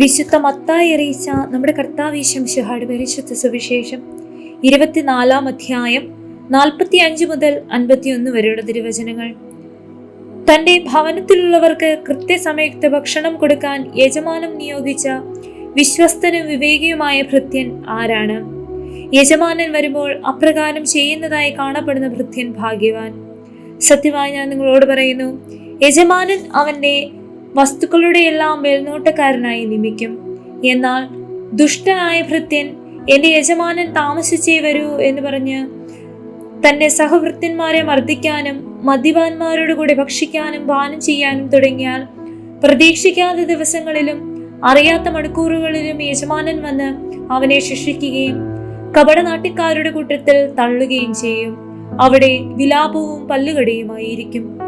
വിശുദ്ധ മത്തായി അറിയിച്ച നമ്മുടെ കർത്താവീശം ശിഹാട് പരിശുദ്ധ സുവിശേഷം ഇരുപത്തിനാലാം അധ്യായം നാൽപ്പത്തി അഞ്ച് മുതൽ അൻപത്തിയൊന്ന് വരെയുള്ള തിരുവചനങ്ങൾ. തന്റെ ഭവനത്തിലുള്ളവർക്ക് കൃത്യസമയത്ത് ഭക്ഷണം കൊടുക്കാൻ യജമാനം നിയോഗിച്ച വിശ്വസ്തനും വിവേകിയുമായ ഭൃത്യൻ ആരാണ്? യജമാനൻ വരുമ്പോൾ അപ്രകാരം ചെയ്യുന്നതായി കാണപ്പെടുന്ന ഭൃത്യൻ ഭാഗ്യവാൻ. സത്യമായി ഞാൻ നിങ്ങളോട് പറയുന്നു യജമാനൻ അവന്റെ വസ്തുക്കളുടെ എല്ലാം മേൽനോട്ടക്കാരനായി നിയമിക്കും എന്നാൽ ദുഷ്ടനായ ഭൃത്യൻ എന്റെ യജമാനൻ താമസിച്ചേ വരൂ എന്ന് പറഞ്ഞ് തന്റെ സഹവൃത്യന്മാരെ മർദ്ദിക്കാനും മദ്യപാന്മാരോട് കൂടെ ഭക്ഷിക്കാനും പാനം ചെയ്യാനും തുടങ്ങിയാൽ പ്രതീക്ഷിക്കാത്ത ദിവസങ്ങളിലും അറിയാത്ത മണിക്കൂറുകളിലും യജമാനൻ വന്ന് അവനെ ശിക്ഷിക്കുകയും കപടനാട്ടിക്കാരുടെ കൂട്ടത്തിൽ തള്ളുകയും ചെയ്യും. അവിടെ വിലാപവും പല്ലുകടിയുമായിരിക്കും.